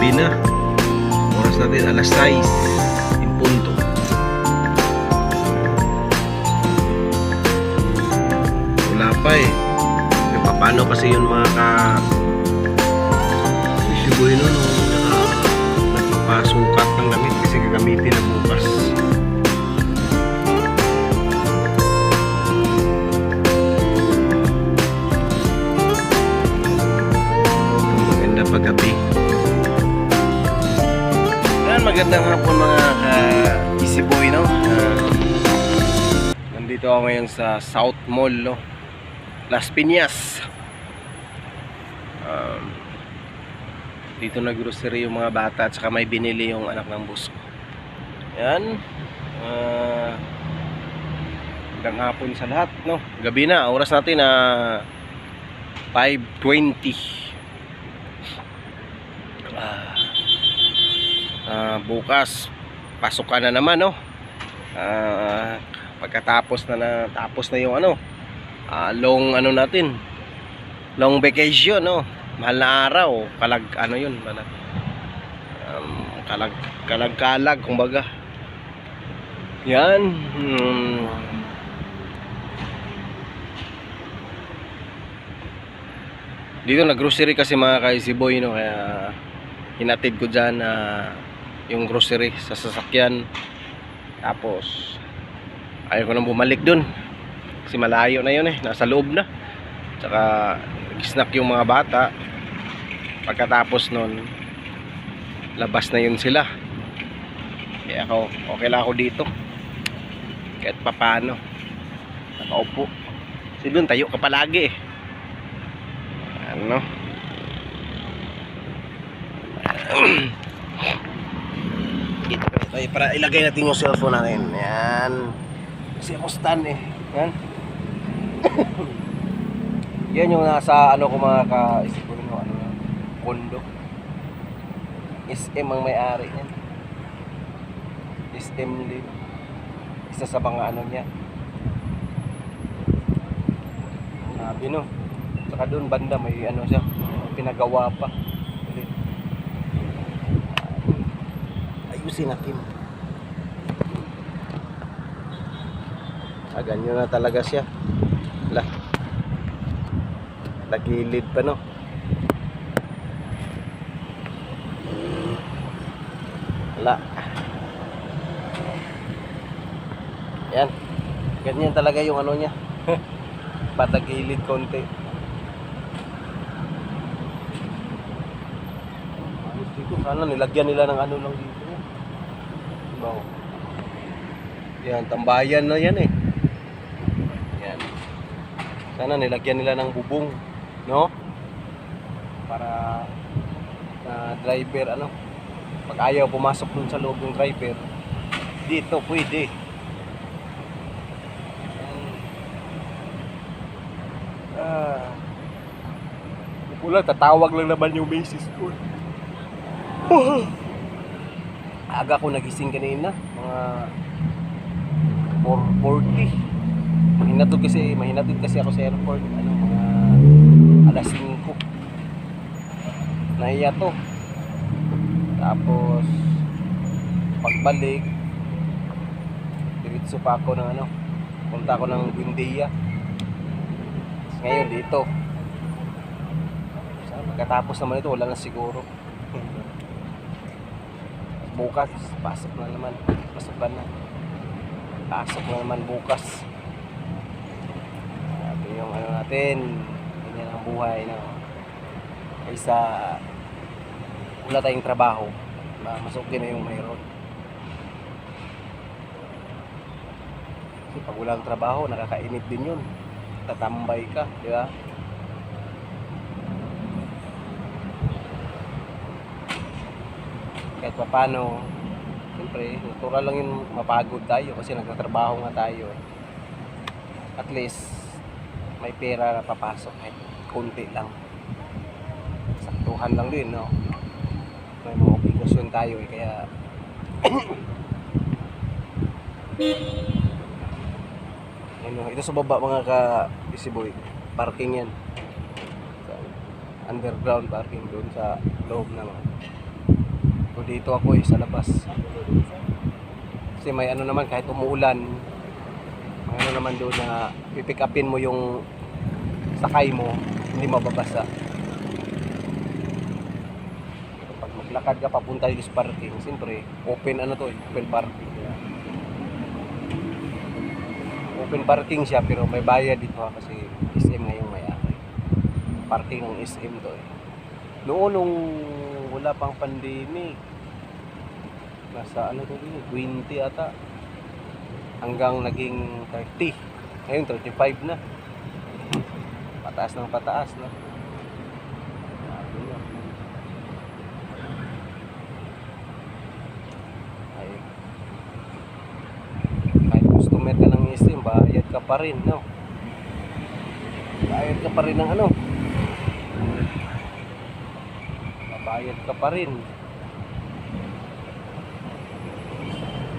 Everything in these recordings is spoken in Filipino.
gabi na. Oras natin alas 6 in punto. Wala pa eh. E, paano kasi yun mga ka isiguin nun nung ano, nakapasukat ng damit kasi gagamitin na bukas. Magandang hapon mga ka-easy boy, no? Ah, nandito ako ngayon sa South Mall, no? Las Piñas. Um, dito nag-grocery yung mga bata at saka may binili yung anak ng boss ko. Yan. Ah, magandang hapon sa lahat, no? Gabi na, oras natin na 5.20. Ah, Bukas. Pasok ka na naman no? Ah, pagkatapos na, na tapos na yung ano ah, long ano natin. Long vacation no? Mahal na araw kalag ano yun kalag um, kalag kalag kalag kumbaga. Yan hmm. dito na grocery kasi mga ka-easy boy no? Kaya hinatid ko dyan na yung grocery sa sasakyan. Tapos ayaw ko nang bumalik dun. Kasi malayo na yun eh nasa loob na. Tsaka snack yung mga bata. Pagkatapos nun labas na yun sila. Kaya ako okay lang ako dito. Kahit papano nakaupo. Kasi dun tayo ka palagi eh. Ano tayo para ilagay natin yung cellphone natin. Yan kasi ako stand eh. Yan yan yung nasa ano ko mga ka-isip ko yung ano kondo. SM ang may-ari yan SM din isa sa mga ano niya. Sabi no? Saka doon banda may ano siya pinagawa pa natin ah ganyan na talaga siya. Lah nagilid pa no? Wala yan. Ganyan talaga yung ano niya. Patagilid konti. Dito sana nilagyan nila ng ano lang dito no yan tambayan na yan eh. Yan. Sana nilagyan nila ng bubong no? Para na driver ano? Pag ayaw pumasok dun sa loob ng driver dito pwede. Ah. Wala tatawag lang naman yung basis ko aga ko nagising kanina mga 4.40 mahinatid kasi mahinatid kasi ako sa airport ano mga alas 5 nahiya to. Tapos pagbalik diretso pa ako ng ano punta ako ng Buendia. Ngayon dito. Pagkatapos naman ito wala na siguro bukas pasok na naman. Pasok ka na? Pasok na naman bukas. Sabi yung ano natin ganyan ang buhay na kaysa wala tayong trabaho. Ma- masukin na yung mayroon. Kasi pag walang trabaho nakakainit din yun. Tatambay ka di ba kahit pa paano siyempre natural lang yung mapagod tayo kasi nagtatrabaho nga tayo. At least may pera na papasok kahit kunti lang. Saktuhan lang din no? May mga obligasyon tayo eh kaya ano, ito sa baba mga ka busy boy parking yan. Underground parking doon sa loob ng So dito ako eh, sa labas. Kasi may ano naman, kahit umuulan, may ano naman doon na pipick upin mo yung sakay mo, hindi mababasa. Pag maglakad ka papunta sa parking, siyempre, open ano to eh, open parking. Open parking siya pero may bayad dito ha, kasi SM ngayon may. Parking ng SM to eh. Noon nung wala pang pandemic, nasa ano to din, 20 ata. Hanggang naging 30. Ngayon 35 na. Pataas ng pataas na. Ay, kahit customer ka ng SM, bayad ka pa rin, no? Bayad ka pa rin ng ano? Bayad ka pa rin.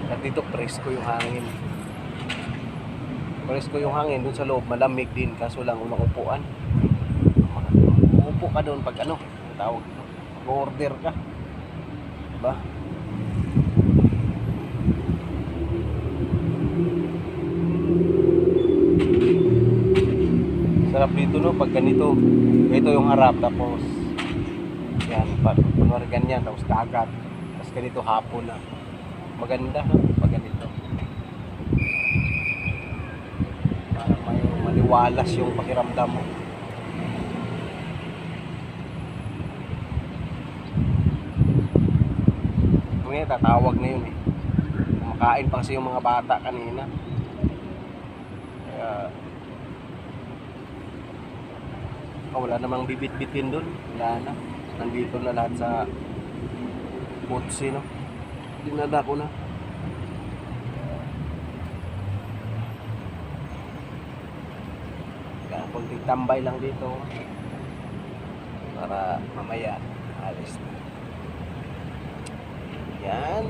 At dito presko yung hangin. Presko yung hangin doon sa loob, malamig din kaso lang unang upuan. Uupo ka doon pag ano, tawag. Order ka. Diba? Sarap dito no, pag ganito. Ito yung harap tapos yan, pag kunwari ganyan, tapos kagat. Tapos ganito hapon na. Maganda ha, pag ganito. Para may maliwalas yung pakiramdam mo. Ngayon, tatawag na yun eh. Kumakain pa kasi yung mga bata kanina. Kaya, oh, wala namang bibit-bitin doon. Wala na. Nandito na lahat sa kotse, no? Dinada ko na. Kaya konting tambay lang dito. Para mamaya, alis na. Yan.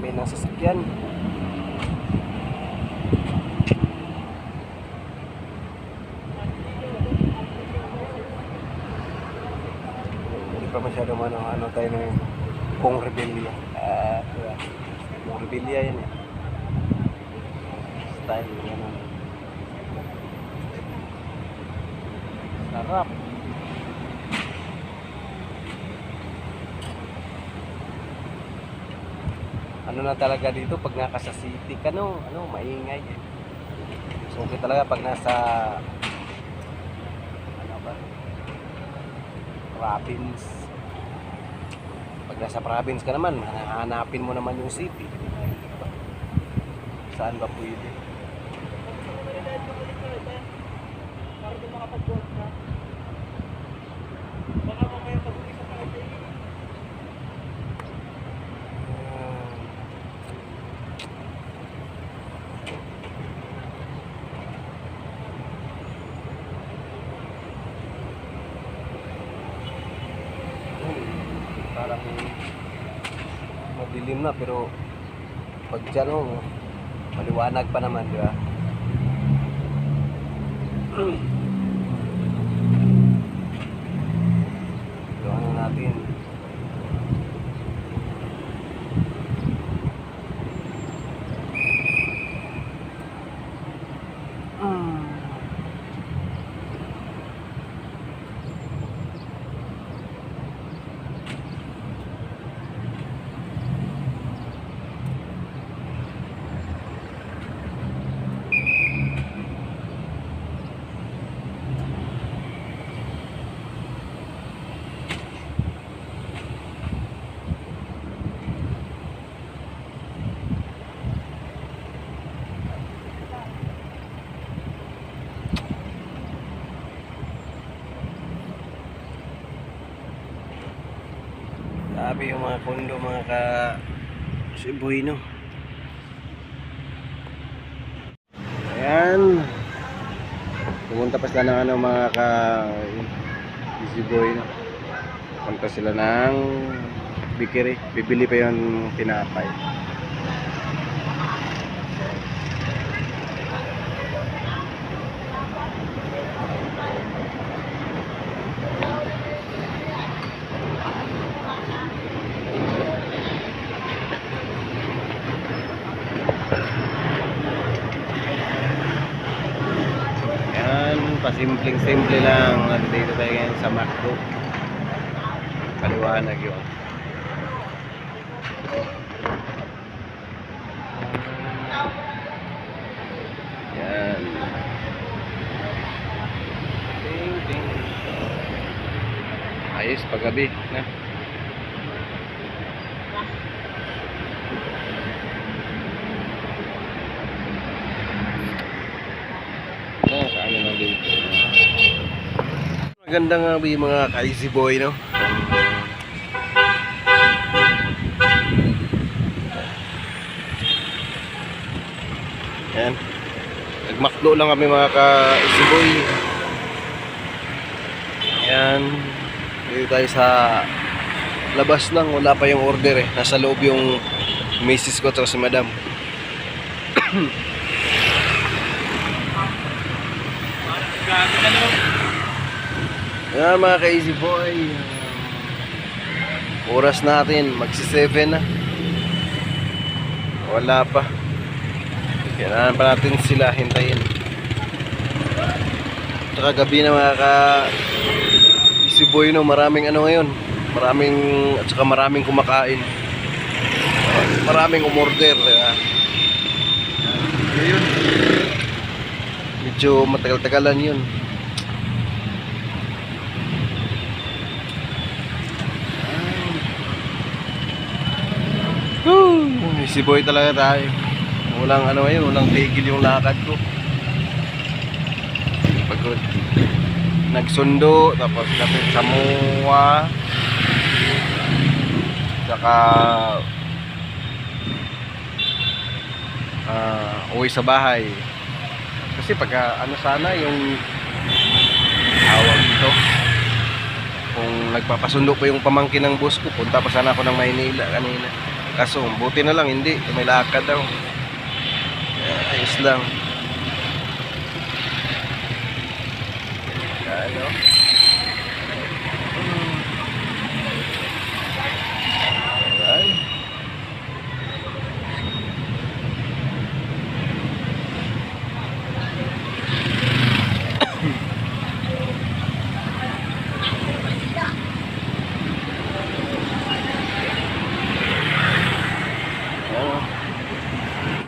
Dami ng sasakyan. Hindi pa masyado man ano tayo ng Kong Rebellia. Ah, uh, Kong Rebellia yan eh. Style yan. Sarap. Ano na talaga dito pag naka sa city ka no, ano, maingay. So okay talaga pag nasa ano ba? Province. Pag nasa province ka naman, hanapin mo naman yung city. Saan ba pwede? Madilim na pero pag dyan oh, maliwanag pa naman di ba? So ano natin Grabe yung mga kondo, mga ka Siboy, no? Ayan. Pumunta pa sila ng ano mga ka Easy Boy no. Punta sila ng Bikiri. Bibili pa yung tinapay. Yan, pasimpleng-simple lang. Nandito tayo ngayon sa McDo. Paliwanag yun. Yan. Ayos paggabi na. Ah, kaano lang dito. Maganda nga ba yung mga ka-easy boy, no? Yan. Nagmakdo lang kami mga ka-easy boy. Yan. Dito tayo sa labas lang. Wala pa yung order eh. Nasa loob yung misis ko at si madam. Yan mga ka-easy boy. Oras natin. Magsi-7 na. Wala pa. Kailangan pa natin sila hintayin. Tsaka gabi na mga ka easy boy no. Maraming ano ngayon. Maraming at saka maraming kumakain. Maraming umorder. Uh, yun. Medyo matagal-tagalan yun. Easy boy talaga tayo. Walang ano ngayon, walang tigil yung lakad ko. Pagod. Nagsundo, tapos lapit sa MUA. Saka ah uwi sa bahay. Kasi pag ah, ano sana yung awag dito. Kung nagpapasundo pa yung pamangkin ng boss ko, punta pa sana ako ng Maynila kanina. Kaso, buti na lang, hindi. May lakad daw. Yeah, ayos lang. Hmm.